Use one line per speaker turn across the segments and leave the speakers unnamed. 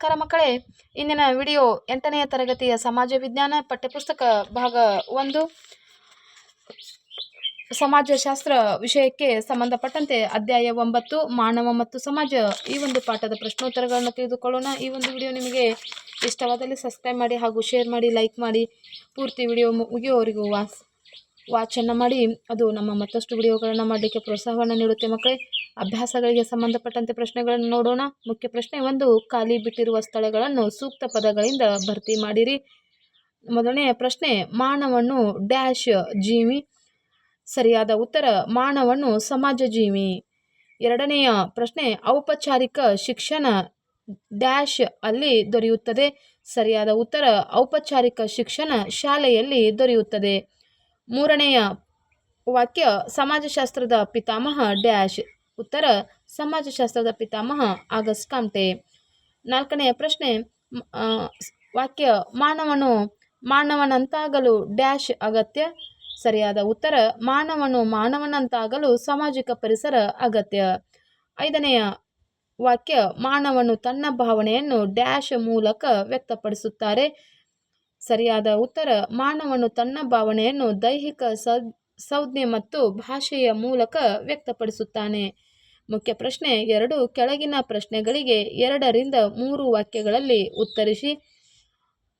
ನಮಸ್ಕಾರ ಮಕ್ಕಳೇ. ಇಂದಿನ ವಿಡಿಯೋ ಎಂಟನೆಯ ತರಗತಿಯ ಸಮಾಜ ವಿಜ್ಞಾನ ಪಠ್ಯಪುಸ್ತಕ ಭಾಗ ಒಂದು. ಸಮಾಜಶಾಸ್ತ್ರ ವಿಷಯಕ್ಕೆ ಸಂಬಂಧಪಟ್ಟಂತೆ ಅಧ್ಯಾಯ ಒಂಬತ್ತು, ಮಾನವ ಮತ್ತು ಸಮಾಜ. ಈ ಒಂದು ಪಾಠದ ಪ್ರಶ್ನೋತ್ತರಗಳನ್ನು ತಿಳಿದುಕೊಳ್ಳೋಣ. ಈ ಒಂದು ವಿಡಿಯೋ ನಿಮಗೆ ಇಷ್ಟವಾದಲ್ಲಿ ಸಬ್ಸ್ಕ್ರೈಬ್ ಮಾಡಿ ಹಾಗೂ ಶೇರ್ ಮಾಡಿ, ಲೈಕ್ ಮಾಡಿ. ಪೂರ್ತಿ ವಿಡಿಯೋ ಮುಗಿಯೋವರೆಗೂ ವಾಸ್ ವಾಚನ್ನು ಮಾಡಿ, ಅದು ನಮ್ಮ ಮತ್ತಷ್ಟು ವಿಡಿಯೋಗಳನ್ನು ಮಾಡಲಿಕ್ಕೆ ಪ್ರೋತ್ಸಾಹವನ್ನು ನೀಡುತ್ತೆ ಮಕ್ಕಳೇ. ಅಭ್ಯಾಸಗಳಿಗೆ ಸಂಬಂಧಪಟ್ಟಂತೆ ಪ್ರಶ್ನೆಗಳನ್ನು ನೋಡೋಣ. ಮುಖ್ಯ ಪ್ರಶ್ನೆ ಒಂದು, ಖಾಲಿ ಬಿಟ್ಟಿರುವ ಸ್ಥಳಗಳನ್ನು ಸೂಕ್ತ ಪದಗಳಿಂದ ಭರ್ತಿ ಮಾಡಿರಿ. ಮೊದಲನೆಯ ಪ್ರಶ್ನೆ, ಮಾನವನು ಡ್ಯಾಶ್ ಜೀವಿ. ಸರಿಯಾದ ಉತ್ತರ, ಮಾನವನು ಸಮಾಜ ಜೀವಿ. ಎರಡನೆಯ ಪ್ರಶ್ನೆ, ಔಪಚಾರಿಕ ಶಿಕ್ಷಣ ಡ್ಯಾಶ್ ಅಲ್ಲಿ ದೊರೆಯುತ್ತದೆ. ಸರಿಯಾದ ಉತ್ತರ, ಔಪಚಾರಿಕ ಶಿಕ್ಷಣ ಶಾಲೆಯಲ್ಲಿ ದೊರೆಯುತ್ತದೆ. ಮೂರನೆಯ ವಾಕ್ಯ, ಸಮಾಜಶಾಸ್ತ್ರದ ಪಿತಾಮಹ ಡ್ಯಾಶ್. ಉತ್ತರ, ಸಮಾಜಶಾಸ್ತ್ರದ ಪಿತಾಮಹ ಆಗಸ್ಟ್ ಕಾಮ್ಟೆ ನಾಲ್ಕನೆಯ ಪ್ರಶ್ನೆ ವಾಕ್ಯ, ಮಾನವನು ಮಾನವನಂತಾಗಲು ಡ್ಯಾಶ್ ಅಗತ್ಯ? ಸರಿಯಾದ ಉತ್ತರ, ಮಾನವನು ಮಾನವನಂತಾಗಲು ಸಾಮಾಜಿಕ ಪರಿಸರ ಅಗತ್ಯ. ಐದನೆಯ ವಾಕ್ಯ, ಮಾನವನು ತನ್ನ ಭಾವನೆಯನ್ನು ಡ್ಯಾಶ್ ಮೂಲಕ ವ್ಯಕ್ತಪಡಿಸುತ್ತಾರೆ. ಸರಿಯಾದ ಉತ್ತರ. ಮಾನವನು ತನ್ನ ಭಾವನೆಯನ್ನು ದೈಹಿಕ ಸಂಜ್ಞೆ ಮತ್ತು ಭಾಷೆಯ ಮೂಲಕ ವ್ಯಕ್ತಪಡಿಸುತ್ತಾನೆ. ಮುಖ್ಯ ಪ್ರಶ್ನೆ, ಎರಡು ಕೆಳಗಿನ ಪ್ರಶ್ನೆಗಳಿಗೆ ಎರಡರಿಂದ ಮೂರು ವಾಕ್ಯಗಳಲ್ಲಿ ಉತ್ತರಿಸಿ,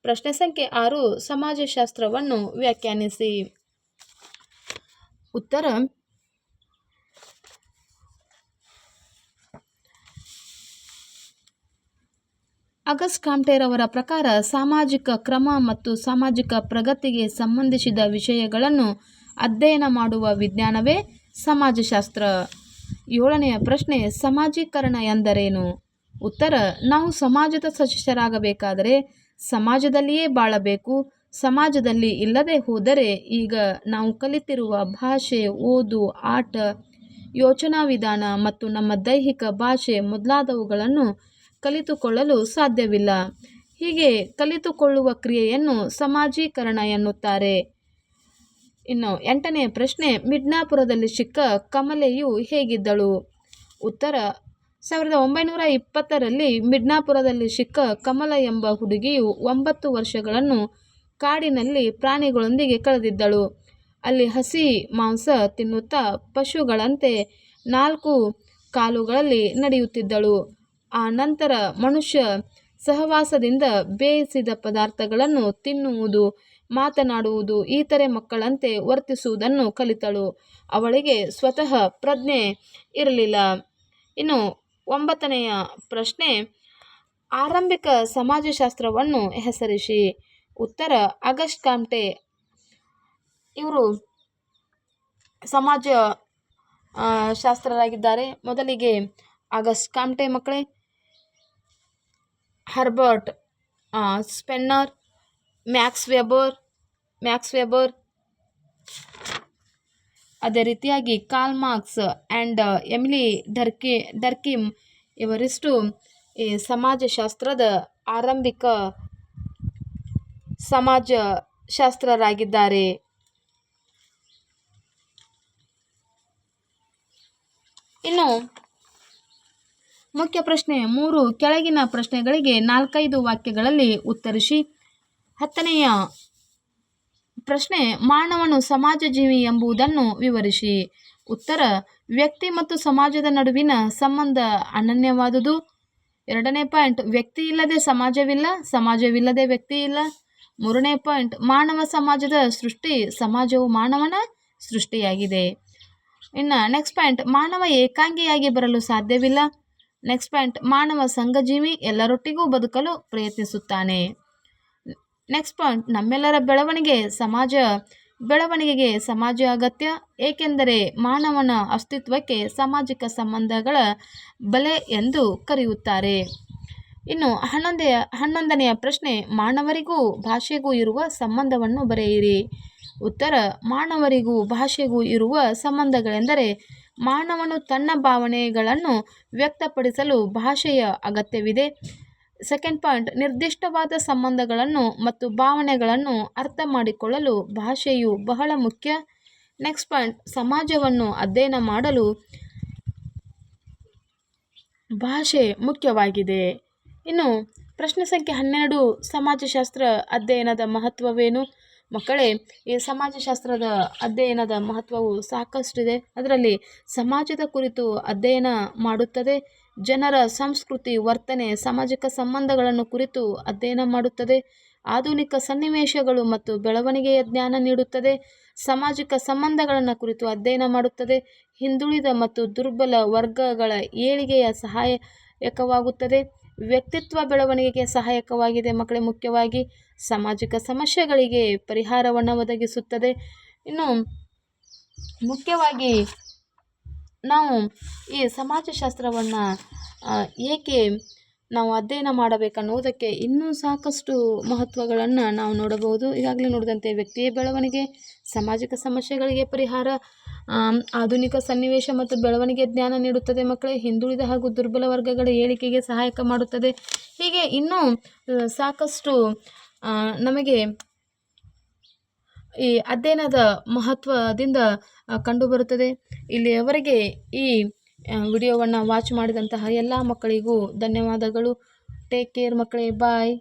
ಪ್ರಶ್ನೆ ಸಂಖ್ಯೆ ಆರು, ಸಮಾಜಶಾಸ್ತ್ರವನ್ನು ವ್ಯಾಖ್ಯಾನಿಸಿ. ಉತ್ತರ ಅಗಸ್ಟ್ ಕಾಮ್ಟೇರವರ ಪ್ರಕಾರ ಸಾಮಾಜಿಕ ಕ್ರಮ ಮತ್ತು ಸಾಮಾಜಿಕ ಪ್ರಗತಿಗೆ ಸಂಬಂಧಿಸಿದ ವಿಷಯಗಳನ್ನು ಅಧ್ಯಯನ ಮಾಡುವ ವಿಜ್ಞಾನವೇ ಸಮಾಜಶಾಸ್ತ್ರ. ಏಳನೆಯ ಪ್ರಶ್ನೆ, ಸಮಾಜೀಕರಣ ಎಂದರೇನು? ಉತ್ತರ, ನಾವು ಸಮಾಜದ ಸದಸ್ಯರಾಗಬೇಕಾದರೆ ಸಮಾಜದಲ್ಲಿಯೇ ಬಾಳಬೇಕು, ಸಮಾಜದಲ್ಲಿ ಇಲ್ಲದೆ ಹೋದರೆ ಈಗ ನಾವು ಕಲಿತಿರುವ ಭಾಷೆ, ಓದು, ಆಟ, ಯೋಚನಾ ವಿಧಾನ ಮತ್ತು ನಮ್ಮ ದೈಹಿಕ ಭಾಷೆ ಮೊದಲಾದವುಗಳನ್ನು ಕಲಿತುಕೊಳ್ಳಲು ಸಾಧ್ಯವಿಲ್ಲ. ಹೀಗೆ ಕಲಿತುಕೊಳ್ಳುವ ಕ್ರಿಯೆಯನ್ನು ಸಮಾಜೀಕರಣ ಎನ್ನುತ್ತಾರೆ. ಇನ್ನು ಎಂಟನೆಯ ಪ್ರಶ್ನೆ, ಮಿಡ್ನಾಪುರದಲ್ಲಿ ಸಿಕ್ಕ ಕಮಲೆಯು ಹೇಗಿದ್ದಳು? ಉತ್ತರ, ಸಾವಿರದ ಒಂಬೈನೂರ ಇಪ್ಪತ್ತರಲ್ಲಿ ಮಿಡ್ನಾಪುರದಲ್ಲಿ ಸಿಕ್ಕ ಕಮಲ ಎಂಬ ಹುಡುಗಿಯು ಒಂಬತ್ತು ವರ್ಷಗಳನ್ನು ಕಾಡಿನಲ್ಲಿ ಪ್ರಾಣಿಗಳೊಂದಿಗೆ ಕಳೆದಿದ್ದಳು. ಅಲ್ಲಿ ಹಸಿ ಮಾಂಸ ತಿನ್ನುತ್ತಾ ಪಶುಗಳಂತೆ ನಾಲ್ಕು ಕಾಲುಗಳಲ್ಲಿ ನಡೆಯುತ್ತಿದ್ದಳು. ಆ ನಂತರ ಮನುಷ್ಯ ಸಹವಾಸದಿಂದ ಬೇಯಿಸಿದ ಪದಾರ್ಥಗಳನ್ನು ತಿನ್ನುವುದು, ಮಾತನಾಡುವುದು, ಇತರೆ ಮಕ್ಕಳಂತೆ ವರ್ತಿಸುವುದನ್ನು ಕಲಿತಳು. ಅವಳಿಗೆ ಸ್ವತಃ ಪ್ರಜ್ಞೆ ಇರಲಿಲ್ಲ. ಇನ್ನು ಒಂಬತ್ತನೆಯ ಪ್ರಶ್ನೆ, ಆರಂಭಿಕ ಸಮಾಜಶಾಸ್ತ್ರವನ್ನು ಹೆಸರಿಸಿ. ಉತ್ತರ, ಆಗಸ್ಟ್ ಕಾಮ್ಟೆ ಇವರು ಸಮಾಜ ಶಾಸ್ತ್ರರಾಗಿದ್ದಾರೆ. ಮೊದಲಿಗೆ ಆಗಸ್ಟ್ ಕಾಮ್ಟೆ ಮಕ್ಕಳೇ Herbert Spencer, Max Weber Max Weber. ಅದೇ ರೀತಿಯಾಗಿ ಕಾಲ್ ಮಾರ್ಕ್ಸ್ ಆ್ಯಂಡ್ ಎಮಿಲಿ ಡರ್ಕಿ ಡರ್ಕಿಮ್ ಇವರಿಷ್ಟು ಈ ಸಮಾಜಶಾಸ್ತ್ರದ ಆರಂಭಿಕ ಸಮಾಜಶಾಸ್ತ್ರರಾಗಿದ್ದಾರೆ. ಇನ್ನು ಮುಖ್ಯ ಪ್ರಶ್ನೆ ಮೂರು. ಕೆಳಗಿನ ಪ್ರಶ್ನೆಗಳಿಗೆ ನಾಲ್ಕೈದು ವಾಕ್ಯಗಳಲ್ಲಿ ಉತ್ತರಿಸಿ. ಹತ್ತನೆಯ ಪ್ರಶ್ನೆ, ಮಾನವನು ಸಮಾಜ ಜೀವಿ ಎಂಬುದನ್ನು ವಿವರಿಸಿ. ಉತ್ತರ, ವ್ಯಕ್ತಿ ಮತ್ತು ಸಮಾಜದ ನಡುವಿನ ಸಂಬಂಧ ಅನನ್ಯವಾದುದು. ಎರಡನೇ ಪಾಯಿಂಟ್, ವ್ಯಕ್ತಿ ಇಲ್ಲದೆ ಸಮಾಜವಿಲ್ಲ, ಸಮಾಜವಿಲ್ಲದೆ ವ್ಯಕ್ತಿ ಇಲ್ಲ. ಮೂರನೇ ಪಾಯಿಂಟ್, ಮಾನವ ಸಮಾಜದ ಸೃಷ್ಟಿ, ಸಮಾಜವು ಮಾನವನ ಸೃಷ್ಟಿಯಾಗಿದೆ. ಇನ್ನು ನೆಕ್ಸ್ಟ್ ಪಾಯಿಂಟ್ ಮಾನವ ಏಕಾಂಗಿಯಾಗಿ ಬರಲು ಸಾಧ್ಯವಿಲ್ಲ. ನೆಕ್ಸ್ಟ್ ಪಾಯಿಂಟ್, ಮಾನವ ಸಂಘಜೀವಿ ಎಲ್ಲರೊಟ್ಟಿಗೂ ಬದುಕಲು ಪ್ರಯತ್ನಿಸುತ್ತಾನೆ. ನೆಕ್ಸ್ಟ್ ಪಾಯಿಂಟ್, ನಮ್ಮೆಲ್ಲರ ಬೆಳವಣಿಗೆ ಸಮಾಜ, ಬೆಳವಣಿಗೆಗೆ ಸಮಾಜ ಅಗತ್ಯ, ಏಕೆಂದರೆ ಮಾನವನ ಅಸ್ತಿತ್ವಕ್ಕೆ ಸಾಮಾಜಿಕ ಸಂಬಂಧಗಳ ಬಲೆ ಎಂದು ಕರೆಯುತ್ತಾರೆ. ಇನ್ನು ಹನ್ನೊಂದೆಯ, ಹನ್ನೊಂದನೆಯ ಪ್ರಶ್ನೆ, ಮಾನವರಿಗೂ ಭಾಷೆಗೂ ಇರುವ ಸಂಬಂಧವನ್ನು ಬರೆಯಿರಿ. ಉತ್ತರ, ಮಾನವರಿಗೂ ಭಾಷೆಗೂ ಇರುವ ಸಂಬಂಧಗಳೆಂದರೆ ಮಾನವನು ತನ್ನ ಭಾವನೆಗಳನ್ನು ವ್ಯಕ್ತಪಡಿಸಲು ಭಾಷೆಯ ಅಗತ್ಯವಿದೆ. ಸೆಕೆಂಡ್ ಪಾಯಿಂಟ್ ನಿರ್ದಿಷ್ಟವಾದ ಸಂಬಂಧಗಳನ್ನು ಮತ್ತು ಭಾವನೆಗಳನ್ನು ಅರ್ಥ ಮಾಡಿಕೊಳ್ಳಲು ಭಾಷೆಯು ಬಹಳ ಮುಖ್ಯ. ನೆಕ್ಸ್ಟ್ ಪಾಯಿಂಟ್ ಸಮಾಜವನ್ನು ಅಧ್ಯಯನ ಮಾಡಲು ಭಾಷೆ ಮುಖ್ಯವಾಗಿದೆ. ಇನ್ನು ಪ್ರಶ್ನೆ ಸಂಖ್ಯೆ ಹನ್ನೆರಡು, ಸಮಾಜಶಾಸ್ತ್ರ ಅಧ್ಯಯನದ ಮಹತ್ವವೇನು? ಮಕ್ಕಳೇ, ಈ ಸಮಾಜಶಾಸ್ತ್ರದ ಅಧ್ಯಯನದ ಮಹತ್ವವು ಸಾಕಷ್ಟಿದೆ. ಅದರಲ್ಲಿ ಸಮಾಜದ ಕುರಿತು ಅಧ್ಯಯನ ಮಾಡುತ್ತದೆ. ಜನರ ಸಂಸ್ಕೃತಿ, ವರ್ತನೆ, ಸಾಮಾಜಿಕ ಸಂಬಂಧಗಳನ್ನು ಕುರಿತು ಅಧ್ಯಯನ ಮಾಡುತ್ತದೆ. ಆಧುನಿಕ ಸನ್ನಿವೇಶಗಳು ಮತ್ತು ಬೆಳವಣಿಗೆಯ ಜ್ಞಾನ ನೀಡುತ್ತದೆ. ಸಾಮಾಜಿಕ ಸಂಬಂಧಗಳನ್ನು ಕುರಿತು ಅಧ್ಯಯನ ಮಾಡುತ್ತದೆ. ಹಿಂದುಳಿದ ಮತ್ತು ದುರ್ಬಲ ವರ್ಗಗಳ ಏಳಿಗೆಯ ಸಹಾಯಕವಾಗುತ್ತದೆ. ವ್ಯಕ್ತಿತ್ವ ಬೆಳವಣಿಗೆಗೆ ಸಹಾಯಕವಾಗಿದೆ. ಮಕ್ಕಳೇ, ಮುಖ್ಯವಾಗಿ ಸಾಮಾಜಿಕ ಸಮಸ್ಯೆಗಳಿಗೆ ಪರಿಹಾರವನ್ನು ಒದಗಿಸುತ್ತದೆ. ಇನ್ನು ಮುಖ್ಯವಾಗಿ ನಾವು ಈ ಸಮಾಜಶಾಸ್ತ್ರವನ್ನು ಏಕೆ ನಾವು ಅಧ್ಯಯನ ಮಾಡಬೇಕನ್ನುವುದಕ್ಕೆ ಇನ್ನೂ ಸಾಕಷ್ಟು ಮಹತ್ವಗಳನ್ನು ನಾವು ನೋಡಬಹುದು. ಈಗಾಗಲೇ ನೋಡಿದಂತೆ ವ್ಯಕ್ತಿಯ ಬೆಳವಣಿಗೆ, ಸಾಮಾಜಿಕ ಸಮಸ್ಯೆಗಳಿಗೆ ಪರಿಹಾರ ಆಧುನಿಕ ಸನ್ನಿವೇಶ ಮತ್ತು ಬೆಳವಣಿಗೆ ಜ್ಞಾನ ನೀಡುತ್ತದೆ ಮಕ್ಕಳೇ. ಹಿಂದುಳಿದ ಹಾಗೂ ದುರ್ಬಲ ವರ್ಗಗಳ ಏಳಿಗೆಗೆ ಸಹಾಯಕ ಮಾಡುತ್ತದೆ. ಹೀಗೆ ಇನ್ನೂ ಸಾಕಷ್ಟು ನಮಗೆ ಈ ಅಧ್ಯಯನದ ಮಹತ್ವದಿಂದ ಕಂಡುಬರುತ್ತದೆ. ಇಲ್ಲಿಯವರೆಗೆ ಈ ವಿಡಿಯೋವನ್ನು ವಾಚ್ ಮಾಡಿದಂತಹ ಎಲ್ಲ ಮಕ್ಕಳಿಗೂ ಧನ್ಯವಾದಗಳು. ಟೇಕ್ ಕೇರ್ ಮಕ್ಕಳೇ. ಬಾಯ್